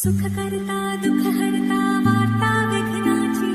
सुखकर्ता दुःखहर्ता वार्ता विघ्नाची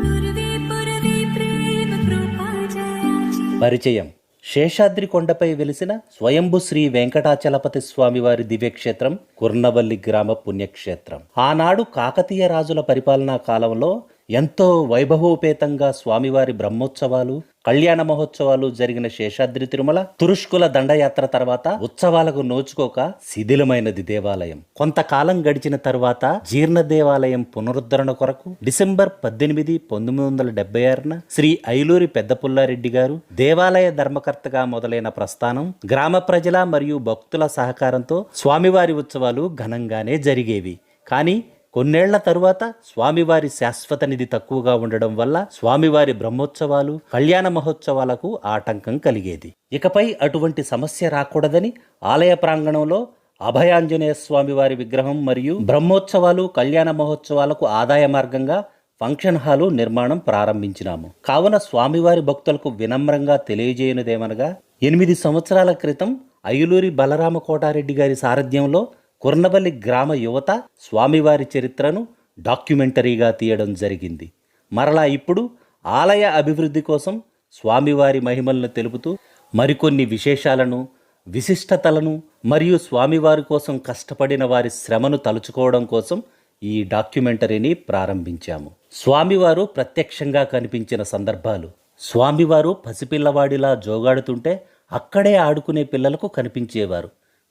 नुरवे पुरवे प्रेम कृपा जयाची పరిచయం శేషాద్రి కొండపై వెలిసిన స్వయంభు శ్రీ వెంకటాచలపతి స్వామివారి దివ్యక్షేత్రం కుర్నవల్లి గ్రామ పుణ్యక్షేత్రం ఆనాడు కాకతీయ రాజుల పరిపాలనా కాలంలో ఎంతో వైభవోపేతంగా స్వామివారి బ్రహ్మోత్సవాలు కళ్యాణ మహోత్సవాలు జరిగిన శేషాద్రి తిరుమల తురుష్కుల దండయాత్ర తర్వాత ఉత్సవాలకు నోచుకోక శిథిలమైనది దేవాలయం. కొంతకాలం గడిచిన తరువాత జీర్ణ దేవాలయం పునరుద్ధరణ కొరకు డిసెంబర్ పద్దెనిమిది పంతొమ్మిది వందల డెబ్బై ఆరున శ్రీ ఐలూరి పెద్దపుల్లారెడ్డి గారు దేవాలయ ధర్మకర్తగా మొదలైన ప్రస్థానం గ్రామ ప్రజల మరియు భక్తుల సహకారంతో స్వామివారి ఉత్సవాలు ఘనంగానే జరిగేవి. కానీ కొన్నేళ్ళ తరువాత స్వామివారి శాశ్వత నిధి తక్కువగా ఉండడం వల్ల స్వామివారి బ్రహ్మోత్సవాలు కళ్యాణ మహోత్సవాలకు ఆటంకం కలిగేది. ఇకపై అటువంటి సమస్య రాకూడదని ఆలయ ప్రాంగణంలో అభయాంజనేయ స్వామివారి విగ్రహం మరియు బ్రహ్మోత్సవాలు కళ్యాణ మహోత్సవాలకు ఆదాయ మార్గంగా ఫంక్షన్ హాలు నిర్మాణం ప్రారంభించినాము. కావున స్వామివారి భక్తులకు వినమ్రంగా తెలియజేయనిదేమనగా ఎనిమిది సంవత్సరాల క్రితం అయ్యులూరి బలరామ కోటారెడ్డి గారి సారథ్యంలో కుర్నవల్లి గ్రామ యువత స్వామివారి చరిత్రను డాక్యుమెంటరీగా తీయడం జరిగింది. మరలా ఇప్పుడు ఆలయ అభివృద్ధి కోసం స్వామివారి మహిమలను తెలుపుతూ మరికొన్ని విశేషాలను విశిష్టతలను మరియు స్వామివారి కోసం కష్టపడిన వారి శ్రమను తలుచుకోవడం కోసం ఈ డాక్యుమెంటరీని ప్రారంభించాము. స్వామివారు ప్రత్యక్షంగా కనిపించిన సందర్భాలు. స్వామివారు పసిపిల్లవాడిలా జోగాడుతుంటే అక్కడే ఆడుకునే పిల్లలకు కనిపించేవారు.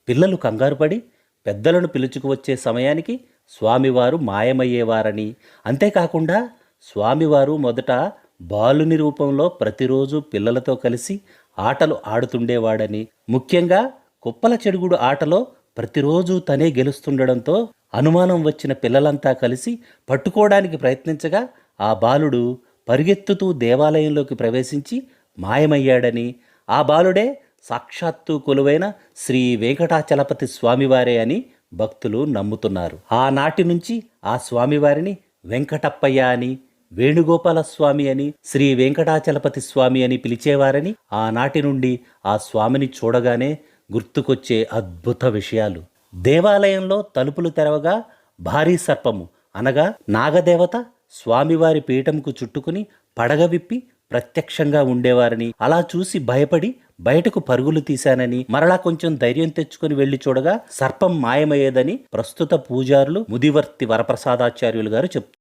పిల్లలు కంగారుపడి పెద్దలను పిలుచుకువచ్చే సమయానికి స్వామివారు మాయమయ్యేవారని. అంతేకాకుండా స్వామివారు మొదట బాలుని రూపంలో ప్రతిరోజు పిల్లలతో కలిసి ఆటలు ఆడుతుండేవాడని. ముఖ్యంగా కుప్పల చెడుగుడు ఆటలో ప్రతిరోజు తనే గెలుస్తుండడంతో అనుమానం వచ్చిన పిల్లలంతా కలిసి పట్టుకోవడానికి ప్రయత్నించగా ఆ బాలుడు పరిగెత్తుతూ దేవాలయంలోకి ప్రవేశించి మాయమయ్యాడని. ఆ బాలుడే సాక్షాత్తు కొలువైన శ్రీ వెంకటాచలపతి స్వామివారే అని భక్తులు నమ్ముతున్నారు. ఆనాటి నుంచి ఆ స్వామివారిని వెంకటప్పయ్య అని వేణుగోపాల స్వామి అని శ్రీ వెంకటాచలపతి స్వామి అని పిలిచేవారని ఆనాటి నుండి ఆ స్వామిని చూడగానే గుర్తుకొచ్చే అద్భుత విషయాలు. దేవాలయంలో తలుపులు తెరవగా భారీ సర్పము అనగా నాగదేవత స్వామివారి పీఠంకు చుట్టుకుని పడగ విప్పి ప్రత్యక్షంగా ఉండేవారని అలా చూసి భయపడి బయటకు పరుగులు తీశానని మరలా కొంచెం ధైర్యం తెచ్చుకుని వెళ్ళి చూడగా సర్పం మాయమయ్యేదని ప్రస్తుత పూజారులు ముదివర్తి వరప్రసాదాచార్యులు గారు చెప్తారు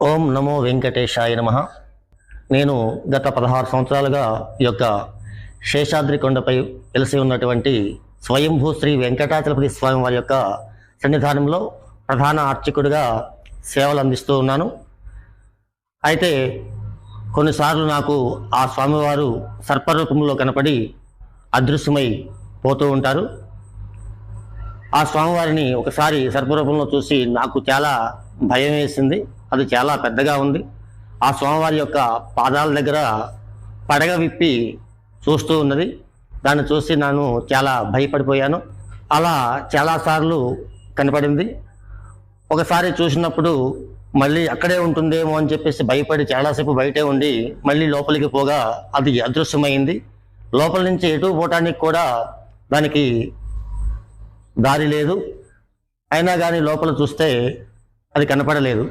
ఓం నమో వెంకటేశాయ నమ. నేను గత పదహారు సంవత్సరాలుగా ఈ యొక్క శేషాద్రి కొండపై వెలిసి ఉన్నటువంటి స్వయంభూ శ్రీ వెంకటాచలపతి స్వామి వారి యొక్క సన్నిధానంలో ప్రధాన అర్చకుడిగా సేవలు అందిస్తూ ఉన్నాను. అయితే కొన్నిసార్లు నాకు ఆ స్వామివారు సర్పరూపంలో కనపడి అదృశ్యమై పోతూ ఉంటారు. ఆ స్వామివారిని ఒకసారి సర్పరూపంలో చూసి నాకు చాలా భయం వేసింది. అది చాలా పెద్దగా ఉంది. ఆ స్వామివారి యొక్క పాదాల దగ్గర పడగ విప్పి చూస్తూ ఉన్నది. దాన్ని చూసి నేను చాలా భయపడిపోయాను. అలా చాలాసార్లు కనపడింది. ఒకసారి చూసినప్పుడు మళ్ళీ అక్కడే ఉంటుందేమో అని చెప్పేసి భయపడి చాలాసేపు బయటే ఉండి మళ్ళీ లోపలికి పోగా అది అదృశ్యమైంది. లోపల నుంచి ఎటు పోవటానికి కూడా దానికి దారి లేదు. అయినా కానీ లోపల చూస్తే అది కనపడలేదు.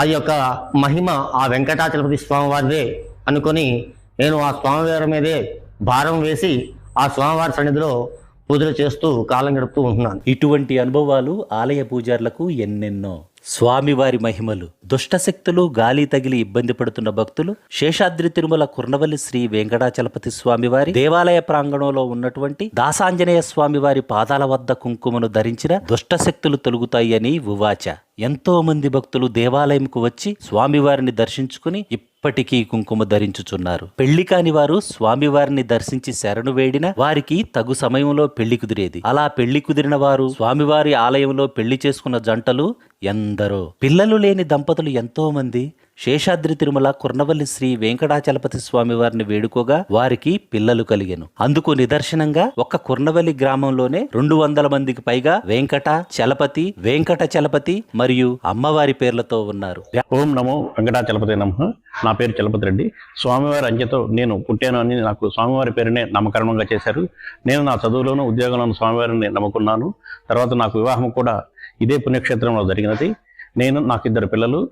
ఆ యొక్క మహిమ ఆ వెంకటాచలపతి స్వామివారిదే అనుకొని నేను ఆ స్వామివారి మీదే భారం వేసి ఆ స్వామివారి సన్నిధిలో పూజలు చేస్తూ కాలం గడుపుతూ ఉంటున్నాను. ఇటువంటి అనుభవాలు ఆలయ పూజారులకు ఎన్నెన్నో. స్వామివారి మహిమలు. దుష్టశక్తులు గాలి తగిలి ఇబ్బంది పడుతున్న భక్తులు శేషాద్రి తిరుమల కుర్నవల్లి శ్రీ వెంకటాచలపతి స్వామివారి దేవాలయ ప్రాంగణంలో ఉన్నటువంటి దాసాంజనేయ స్వామివారి పాదాల వద్ద కుంకుమను ధరించిన దుష్టశక్తులు తొలుగుతాయి అని ఉవాచ. ఎంతో మంది భక్తులు దేవాలయంకు వచ్చి స్వామివారిని దర్శించుకుని ఇప్పటికీ కుంకుమ ధరించుచున్నారు. పెళ్ళి కాని వారు స్వామివారిని దర్శించి శరణు వేడిన వారికి తగు సమయంలో పెళ్ళి కుదిరేది. అలా పెళ్ళి కుదిరిన వారు స్వామివారి ఆలయంలో పెళ్ళి చేసుకున్న జంటలు ఎందరో. పిల్లలు లేని దంపతులు ఎంతో మంది శేషాద్రి తిరుమల కుర్నవల్లి శ్రీ వెంకటాచలపతి స్వామి వారిని వేడుకోగా వారికి పిల్లలు కలిగెను. అందుకు నిదర్శనంగా ఒక్క కుర్నవల్లి గ్రామంలోనే రెండు వందల మందికి పైగా వెంకట చలపతి వెంకట చలపతి మరియు అమ్మవారి పేర్లతో ఉన్నారు. ఓం నమో వెంకటాచలపతి నమ. నా పేరు చలపతి రెడ్డి. స్వామివారి అంచెతో నేను పుట్టాను అని నాకు స్వామివారి పేరునే నామకరణంగా చేశారు. నేను నా చదువులోను ఉద్యోగంలోను స్వామివారిని నమ్ముకున్నాను. తర్వాత నాకు వివాహం కూడా ఇదే పుణ్యక్షేత్రంలో జరిగినది. నేను నాకు ఇద్దరు పిల్లలు.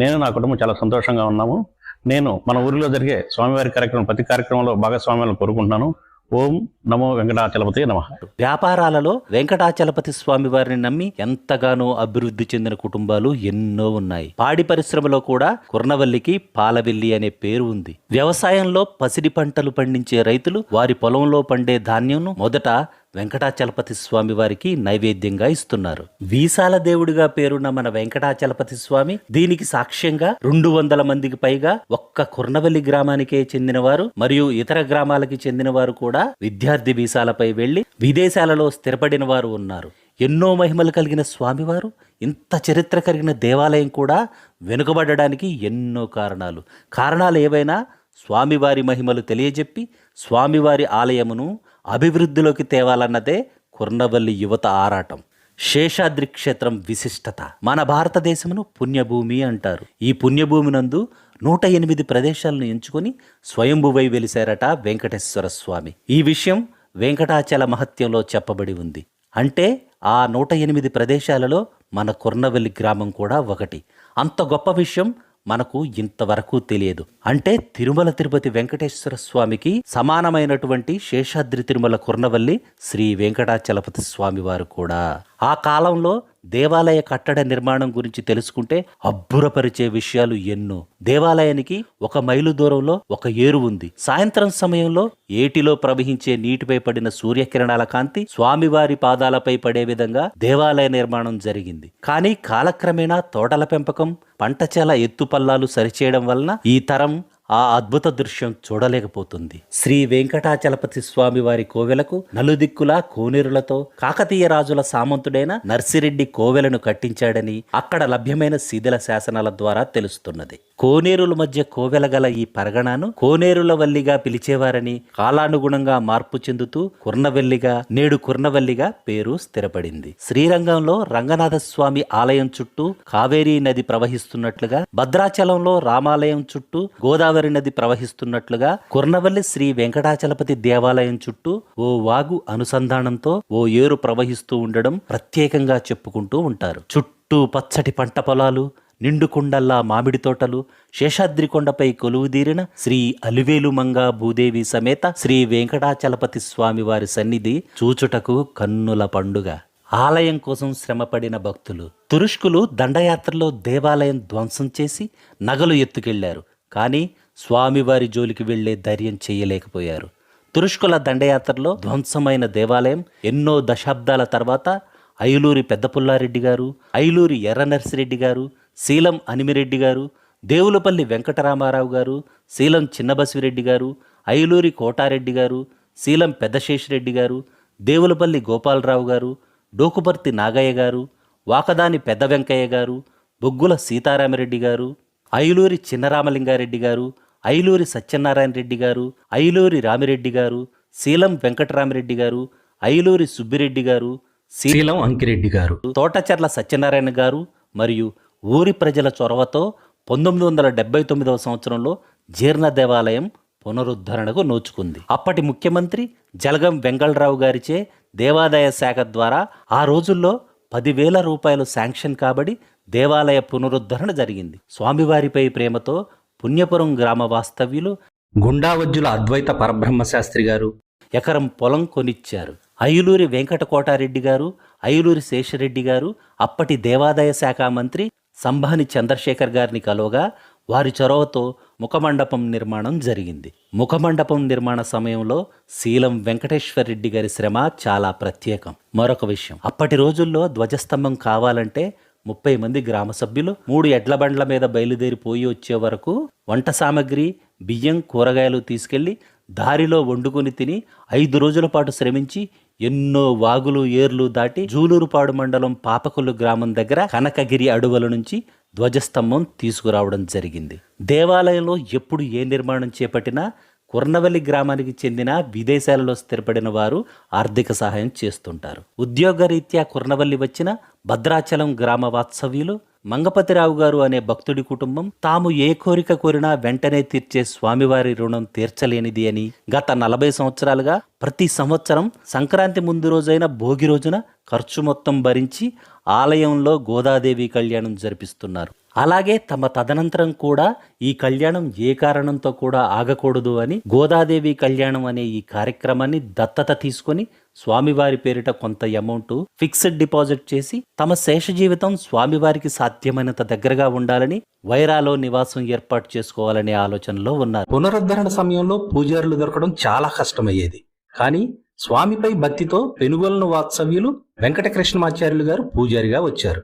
నేను నా కుటుంబం చాలా సంతోషంగా ఉన్నాము. నేను మన ఊరిలో జరిగే స్వామివారి కార్యక్రమం ప్రతి కార్యక్రమంలో భాగస్వామ్యాలను కోరుకుంటున్నాను. ఓం నమో వెంకటాచలపతి నమ. వ్యాపారాలలో వెంకటాచలపతి స్వామి వారిని నమ్మి ఎంతగానో అభివృద్ధి చెందిన కుటుంబాలు ఎన్నో ఉన్నాయి. పాడి పరిశ్రమలో కూడా కుర్నవల్లికి పాలవెల్లి అనే పేరు ఉంది. వ్యవసాయంలో పసిడి పంటలు పండించే రైతులు వారి పొలంలో పండే ధాన్యంను మొదట వెంకటాచలపతి స్వామి వారికి నైవేద్యంగా ఇస్తున్నారు. వీసాల దేవుడిగా పేరున్న మన వెంకటాచలపతి స్వామి దీనికి సాక్ష్యంగా రెండు వందల మందికి పైగా ఒక్క కుర్నవల్లి గ్రామానికే చెందినవారు మరియు ఇతర గ్రామాలకి చెందిన వారు కూడా విద్యార్థి వీసాలపై వెళ్ళి విదేశాలలో స్థిరపడిన వారు ఉన్నారు. ఎన్నో మహిమలు కలిగిన స్వామివారు ఇంత చరిత్ర కలిగిన దేవాలయం కూడా వెనుకబడడానికి ఎన్నో కారణాలు. కారణాలు ఏవైనా స్వామివారి మహిమలు తెలియజెప్పి స్వామివారి ఆలయమును అభివృద్ధిలోకి తేవాలన్నదే కుర్నవల్లి యువత ఆరాటం. శేషాద్రి క్షేత్రం విశిష్టత. మన భారతదేశమును పుణ్యభూమి అంటారు. ఈ పుణ్యభూమి నందు నూట ఎనిమిది ప్రదేశాలను ఎంచుకొని స్వయంభువై వెలిశారట వెంకటేశ్వర స్వామి. ఈ విషయం వెంకటాచల మహత్యంలో చెప్పబడి ఉంది. అంటే ఆ నూట ఎనిమిది ప్రదేశాలలో మన కుర్నవల్లి గ్రామం కూడా ఒకటి. అంత గొప్ప విషయం మనకు ఇంతవరకు తెలియదు. అంటే తిరుమల తిరుపతి వెంకటేశ్వర స్వామికి సమానమైనటువంటి శేషాద్రి తిరుమల కుర్నవల్లి శ్రీ వెంకటాచలపతి స్వామివారు కూడా. ఆ కాలంలో దేవాలయ కట్టడ నిర్మాణం గురించి తెలుసుకుంటే అబ్బురపరిచే విషయాలు ఎన్నో. దేవాలయానికి ఒక మైలు దూరంలో ఒక ఏరు ఉంది. సాయంత్రం సమయంలో ఏటిలో ప్రవహించే నీటిపై పడిన సూర్యకిరణాల కాంతి స్వామివారి పాదాలపై పడే విధంగా దేవాలయ నిర్మాణం జరిగింది. కానీ కాలక్రమేణా తోటల పెంపకం పంటచేల ఎత్తుపల్లాలు సరిచేయడం వలన ఈ తరం ఆ అద్భుత దృశ్యం చూడలేకపోతుంది. శ్రీ వెంకటాచలపతి స్వామి వారి కోవెలకు నలుదిక్కులా కోనేరులతో కాకతీయ రాజుల సామంతుడైన నర్సిరెడ్డి కోవెలను కట్టించాడని అక్కడ లభ్యమైన శిథిల శాసనాల ద్వారా తెలుస్తున్నది. కోనేరుల మధ్య కోవెలగల ఈ పరగణను కోనేరుల వల్లిగా పిలిచేవారని కాలానుగుణంగా మార్పు చెందుతూ కుర్నవెల్లిగా నేడు కుర్నవల్లిగా పేరు స్థిరపడింది. శ్రీరంగంలో రంగనాథస్వామి ఆలయం చుట్టూ కావేరీ నది ప్రవహిస్తున్నట్లుగా భద్రాచలంలో రామాలయం చుట్టూ గోదావరి నది ప్రవహిస్తున్నట్లుగా కుర్నవల్లి శ్రీ వెంకటాచలపతి దేవాలయం చుట్టూ ఓ వాగు అనుసంధానంతో ఓ ఏరు ప్రవహిస్తూ ఉండడం ప్రత్యేకంగా చెప్పుకుంటూ ఉంటారు. చుట్టూ పచ్చటి పంట పొలాలు నిండుకొండల్లా మామిడి తోటలు శేషాద్రి కొండపై కొలువుదీరిన శ్రీ అలివేలు మంగా భూదేవి సమేత శ్రీ వెంకటాచలపతి స్వామివారి సన్నిధి చూచుటకు కన్నుల పండుగ. ఆలయం కోసం శ్రమపడిన భక్తులు తురుష్కులు దండయాత్రలో దేవాలయం ధ్వంసం చేసి నగలు ఎత్తుకెళ్ళారు. కానీ స్వామివారి జోలికి వెళ్ళే ధైర్యం చేయలేకపోయారు. తురుష్కుల దండయాత్రలో ధ్వంసమైన దేవాలయం ఎన్నో దశాబ్దాల తర్వాత ఐలూరి పెద్దపుల్లారెడ్డి గారు ఐలూరి ఎర్రనర్సిరెడ్డి గారు శీలం అనిమిరెడ్డి గారు దేవులపల్లి వెంకటరామారావు గారు శీలం చిన్నబసిరెడ్డి గారు ఐలూరి కోటారెడ్డి గారు శీలం పెద్దశేషిరెడ్డి గారు దేవులపల్లి గోపాలరావు గారు డోకుపర్తి నాగయ్య గారు వాకదాని పెద్ద వెంకయ్య గారు బొగ్గుల సీతారామరెడ్డి గారు ఐలూరి చిన్నరామలింగారెడ్డి గారు ఐలూరి సత్యనారాయణ రెడ్డి గారు ఐలూరి రామిరెడ్డి గారు శీలం వెంకటరామిరెడ్డి గారు ఐలూరి సుబ్బిరెడ్డి గారు శీలం అంకిరెడ్డి గారు. తోటచర్ల సత్యనారాయణ గారు మరియు ఊరి ప్రజల చొరవతో పంతొమ్మిది వందల డెబ్బై తొమ్మిదవ సంవత్సరంలో జీర్ణ దేవాలయం పునరుద్ధరణకు నోచుకుంది. అప్పటి ముఖ్యమంత్రి జలగం వెంగళరావు గారిచే దేవాదాయ శాఖ ద్వారా ఆ రోజుల్లో పదివేల రూపాయలు శాంక్షన్ కాబడి దేవాలయ పునరుద్ధరణ జరిగింది. స్వామివారిపై ప్రేమతో పుణ్యపురం గ్రామ వాస్తవ్యులు గుండావజ్జుల అద్వైత పరబ్రహ్మ శాస్త్రి గారు. ఎకరం పొలం కొనిచ్చారు. ఐలూరి వెంకట కోటారెడ్డి గారు ఐలూరి శేషరెడ్డి గారు అప్పటి దేవాదాయ శాఖ మంత్రి సంభాని చంద్రశేఖర్ గారిని కలవగా వారి చొరవతో ముఖమండపం నిర్మాణం జరిగింది. ముఖమండపం నిర్మాణ సమయంలో శీలం వెంకటేశ్వర రెడ్డి గారి శ్రమ చాలా ప్రత్యేకం. మరొక విషయం అప్పటి రోజుల్లో ధ్వజస్తంభం కావాలంటే ముప్పై మంది గ్రామ సభ్యులు మూడు ఎడ్ల బండ్ల మీద బయలుదేరి పోయి వచ్చే వరకు వంట సామాగ్రి బియ్యం కూరగాయలు తీసుకెళ్ళి దారిలో వండుకొని తిని ఐదు రోజుల పాటు శ్రమించి ఎన్నో వాగులు ఏర్లు దాటి జూలూరుపాడు మండలం పాపకొల్లు గ్రామం దగ్గర కనకగిరి అడవుల నుంచి ధ్వజస్తంభం తీసుకురావడం జరిగింది. దేవాలయంలో ఎప్పుడు ఏ నిర్మాణం చేపట్టినా కుర్నవల్లి గ్రామానికి చెందిన విదేశాలలో స్థిరపడిన వారు ఆర్థిక సహాయం చేస్తుంటారు. ఉద్యోగరీత్యా కుర్నవల్లి వచ్చిన భద్రాచలం గ్రామ వాత్సవ్యులు మంగపతిరావు గారు అనే భక్తుడి కుటుంబం తాము ఏ కోరిక కోరినా వెంటనే తీర్చే స్వామివారి రుణం తీర్చలేనిది అని గత నలభై సంవత్సరాలుగా ప్రతి సంవత్సరం సంక్రాంతి ముందు రోజైన భోగి రోజున ఖర్చు మొత్తం భరించి ఆలయంలో గోదాదేవి కళ్యాణం జరిపిస్తున్నారు. అలాగే తమ తదనంతరం కూడా ఈ కళ్యాణం ఏ కారణంతో కూడా ఆగకూడదు అని గోదాదేవి కళ్యాణం అనే ఈ కార్యక్రమాన్ని దత్తత తీసుకొని స్వామివారి పేరిట కొంత అమౌంట్ ఫిక్స్డ్ డిపాజిట్ చేసి తమ శేష జీవితం స్వామివారికి సాధ్యమైనంత దగ్గరగా ఉండాలని వైరాలో నివాసం ఏర్పాటు చేసుకోవాలనే ఆలోచనలో ఉన్నారు. పునరుద్ధరణ సమయంలో పూజారులు దొరకడం చాలా కష్టమయ్యేది. కానీ స్వామిపై భక్తితో పెనుగొలను వాత్సవ్యులు వెంకటకృష్ణమాచార్యులు గారు పూజారిగా వచ్చారు.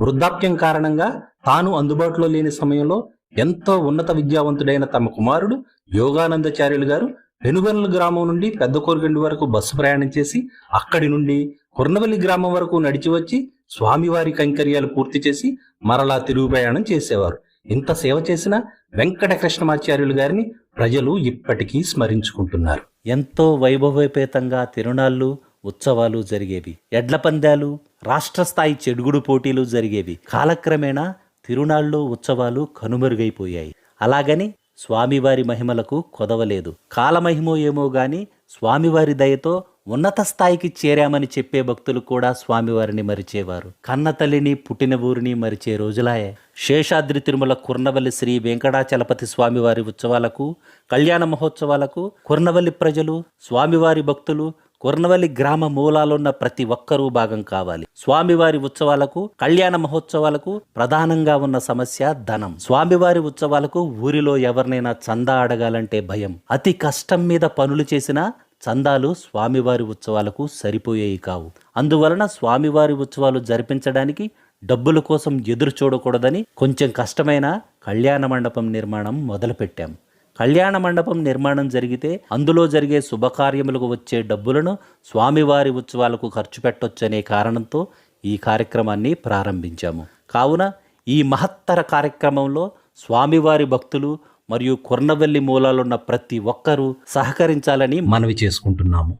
వృద్ధాప్యం కారణంగా తాను అందుబాటులో లేని సమయంలో ఎంతో ఉన్నత విద్యావంతుడైన తమ కుమారుడు యోగానందచార్యులు గారు పెనుగొనల గ్రామం నుండి పెద్ద కోరిగండి వరకు బస్సు ప్రయాణం చేసి అక్కడి నుండి కుర్నవల్లి గ్రామం వరకు నడిచి వచ్చి స్వామివారి కైంకర్యాలు పూర్తి చేసి మరలా తిరుగు ప్రయాణం చేసేవారు. ఇంత సేవ చేసిన వెంకటకృష్ణమాచార్యులు గారిని ప్రజలు ఇప్పటికీ స్మరించుకుంటున్నారు. ఎంతో వైభవోపేతంగా తిరునాళ్ళు ఉత్సవాలు జరిగేవి. ఎడ్ల పందాలు రాష్ట్ర స్థాయి చెడుగుడు పోటీలు జరిగేవి. కాలక్రమేణా తిరునాళ్ళు ఉత్సవాలు కనుమరుగైపోయాయి. అలాగని స్వామివారి మహిమలకు కొదవలేదు. కాలమహిమో ఏమో గాని స్వామివారి దయతో ఉన్నత స్థాయికి చేరామని చెప్పే భక్తులు కూడా స్వామివారిని మరిచేవారు. కన్న తల్లిని పుట్టిన ఊరిని మరిచే రోజులాయే. శేషాద్రి తిరుమల కుర్నవల్లి శ్రీ వెంకటాచలపతి స్వామివారి ఉత్సవాలకు కళ్యాణ మహోత్సవాలకు కుర్నవల్లి ప్రజలు స్వామివారి భక్తులు కొర్నవల్లి గ్రామ మూలాలున్న ప్రతి ఒక్కరూ భాగం కావాలి. స్వామివారి ఉత్సవాలకు కళ్యాణ మహోత్సవాలకు ప్రధానంగా ఉన్న సమస్య ధనం. స్వామివారి ఉత్సవాలకు ఊరిలో ఎవరినైనా చందా అడగాలంటే భయం. అతి కష్టం మీద పనులు చేసినా చందాలు స్వామివారి ఉత్సవాలకు సరిపోయేవి కావు. అందువలన స్వామివారి ఉత్సవాలు జరిపించడానికి డబ్బుల కోసం ఎదురు చూడకూడదని కొంచెం కష్టమైన కళ్యాణ మండపం నిర్మాణం మొదలుపెట్టాం. కళ్యాణ మండపం నిర్మాణం జరిగితే అందులో జరిగే శుభకార్యములకు వచ్చే డబ్బులను స్వామివారి ఉత్సవాలకు ఖర్చు పెట్టొచ్చనే కారణంతో ఈ కార్యక్రమాన్ని ప్రారంభించాము. కావున ఈ మహత్తర కార్యక్రమంలో స్వామివారి భక్తులు మరియు కొర్నవెల్లి మూలాలున్న ప్రతి ఒక్కరూ సహకరించాలని మనవి చేసుకుంటున్నాము.